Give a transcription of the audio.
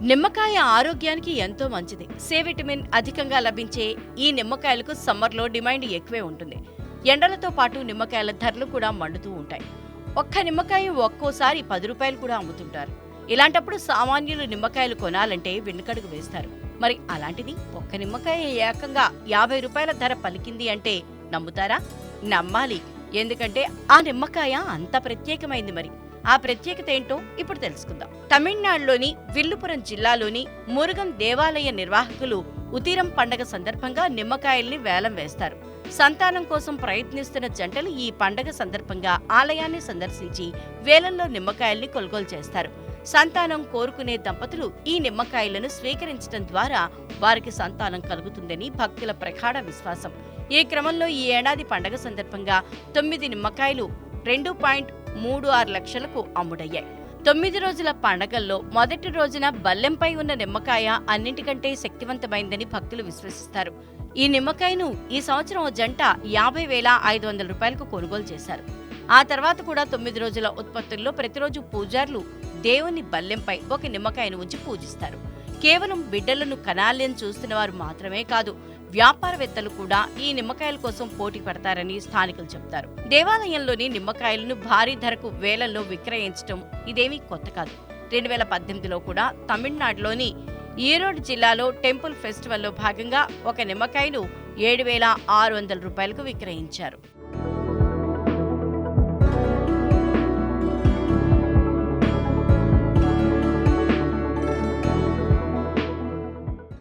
నిమ్మకాయ ఆరోగ్యానికి ఎంతో మంచిది. సి విటమిన్ అధికంగా లభించే ఈ నిమ్మకాయలకు సమ్మర్లో డిమాండ్ ఎక్కువే ఉంటుంది. ఎండలతో పాటు నిమ్మకాయల ధరలు కూడా మండుతూ ఉంటాయి. ఒక్క నిమ్మకాయ ఒక్కోసారి పది రూపాయలు కూడా అమ్ముతుంటారు. ఇలాంటప్పుడు సామాన్యులు నిమ్మకాయలు కొనాలంటే వెనుకడుగు వేస్తారు. మరి అలాంటిది ఒక్క నిమ్మకాయ ఏకంగా యాభై రూపాయల ధర పలికింది అంటే నమ్ముతారా? నమ్మాలి. ఎందుకంటే ఆ నిమ్మకాయ అంత ప్రత్యేకమైంది మరి. ఆ ప్రత్యేకత ఏంటో ఇప్పుడు తెలుసుకుందాం. తమిళనాడులోని విల్లుపురం జిల్లాలోని మురుగన్ దేవాలయ నిర్వాహకులు ఉతిరం పండగ సందర్భంగా నిమ్మకాయల్ని వేలం వేస్తారు. సంతానం కోసం ప్రయత్నిస్తున్న జంటలు ఈ పండగ సందర్భంగా ఆలయాన్ని సందర్శించి వేలంలో నిమ్మకాయల్ని కొనుగోలు చేస్తారు. సంతానం కోరుకునే దంపతులు ఈ నిమ్మకాయలను స్వీకరించడం ద్వారా వారికి సంతానం కలుగుతుందని భక్తుల ప్రగాఢ విశ్వాసం. ఈ క్రమంలో ఈ ఏడాది పండగ సందర్భంగా తొమ్మిది నిమ్మకాయలు రెండు పాయింట్ మూడు ఆరు లక్షలకు అమ్ముడయ్యాయి. తొమ్మిది రోజుల పండగల్లో మొదటి రోజున బల్లెంపై ఉన్న నిమ్మకాయ అన్నింటికంటే శక్తివంతమైందని భక్తులు విశ్వసిస్తారు. ఈ నిమ్మకాయను ఈ సంవత్సరం ఓ జంట యాభై వేల ఐదు వందల రూపాయలకు కొనుగోలు చేశారు. ఆ తర్వాత కూడా తొమ్మిది రోజుల ఉత్పత్తుల్లో ప్రతిరోజు పూజార్లు దేవుని బల్లెంపై ఒక నిమ్మకాయను ఉంచి పూజిస్తారు. కేవలం బిడ్డలను కనాలని చూస్తున్న వారు మాత్రమే కాదు వ్యాపారవేత్తలు కూడా ఈ నిమ్మకాయల కోసం పోటీ పడతారని స్థానికులు చెబుతారు. దేవాలయంలోని నిమ్మకాయలను భారీ ధరకు వేలల్లో విక్రయించడం ఇదేమీ కొత్త కాదు. రెండు వేల పద్దెనిమిదిలో కూడా తమిళనాడులోని ఈరోడ్ జిల్లాలో టెంపుల్ ఫెస్టివల్లో భాగంగా ఒక నిమ్మకాయను ఏడు వేల ఆరు వందల రూపాయలకు విక్రయించారు.